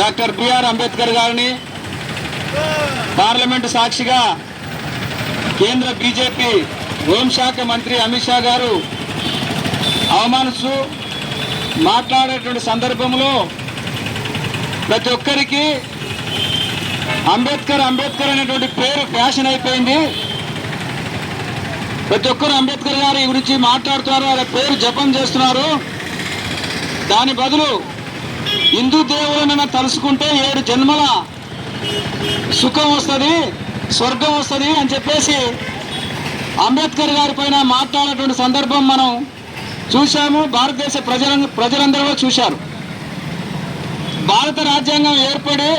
Doctor BR Ambedkar గారిని parliament సాక్షిగా కేంద్ర బీజేపీ హోంశాఖ మంత్రి అమిత్ షా గారు అవమానిస్తూ మాట్లాడేటువంటి సందర్భంలో ప్రతి ఒక్కరికి అంబేద్కర్ అంబేద్కర్ అనేటువంటి పేరు ఫ్యాషన్ అయిపోయింది. ప్రతి ఒక్కరు అంబేద్కర్ గారి గురించి మాట్లాడుతున్నారు వాళ్ళ పేరు జపం చేస్తున్నారు. దాని బదులు హిందూ దేవులను తలుసుకుంటే ఏడు జన్మల సుఖం వస్తుంది స్వర్గం వస్తుంది అని చెప్పేసి అంబేద్కర్ గారి పైన మాట్లాడేటువంటి సందర్భం మనం చూశాము. భారతదేశ ప్రజల ప్రజలందరూ చూశారు. భారత రాజ్యాంగం ఏర్పడి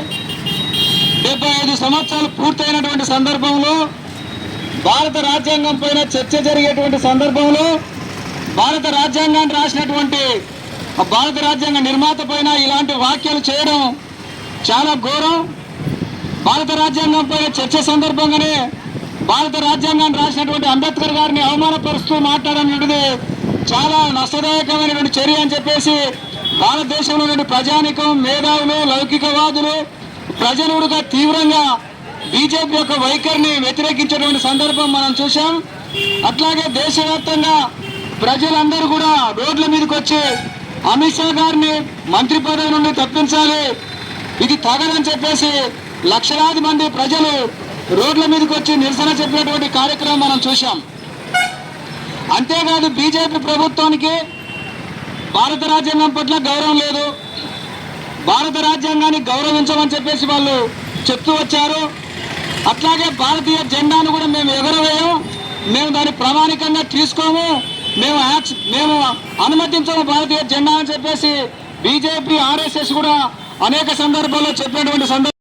డెబ్బై ఐదు సంవత్సరాలు పూర్తయినటువంటి సందర్భంలో భారత రాజ్యాంగం పైన చర్చ జరిగేటువంటి సందర్భంలో భారత రాజ్యాంగాన్ని రాసినటువంటి భారత రాజ్యాంగ నిర్మాత పైన ఇలాంటి వ్యాఖ్యలు చేయడం చాలా ఘోరం. భారత రాజ్యాంగంపై చర్చ సందర్భంగానే భారత రాజ్యాంగాన్ని రాసినటువంటి అంబేద్కర్ గారిని అవమానపరుస్తూ మాట్లాడనేది చాలా నష్టదాయకమైనటువంటి చర్య అని చెప్పేసి భారతదేశంలో ప్రజానికం మేధావులు లౌకికవాదులు ప్రజలుగా తీవ్రంగా బీజేపీ యొక్క వైఖరిని వ్యతిరేకించేటువంటి సందర్భం మనం చూసాం అట్లాగే దేశవ్యాప్తంగా ప్రజలందరూ కూడా రోడ్ల మీదకి వచ్చి అమిత్ షా గారిని మంత్రి పదవి నుండి తప్పించాలి. ఇది తగదని చెప్పేసి లక్షలాది మంది ప్రజలు రోడ్ల మీదకి వచ్చి నిరసన చెప్పినటువంటి కార్యక్రమం మనం చూసాం అంతేకాదు బీజేపీ ప్రభుత్వానికి భారత రాజ్యాంగం పట్ల గౌరవం లేదు. భారత రాజ్యాంగాన్ని గౌరవించమని చెప్పేసి వాళ్ళు చెప్తూ వచ్చారు. అట్లాగే భారతీయ జెండాను కూడా మేము ఎగరవేయం. మేము దాన్ని ప్రామాణికంగా తీసుకోము. మేము మేము అనుమతించము భారతీయ జెండా అని చెప్పేసి బీజేపీ ఆర్ఎస్ఎస్ కూడా అనేక సందర్భాల్లో చెప్పినటువంటి సందర్భం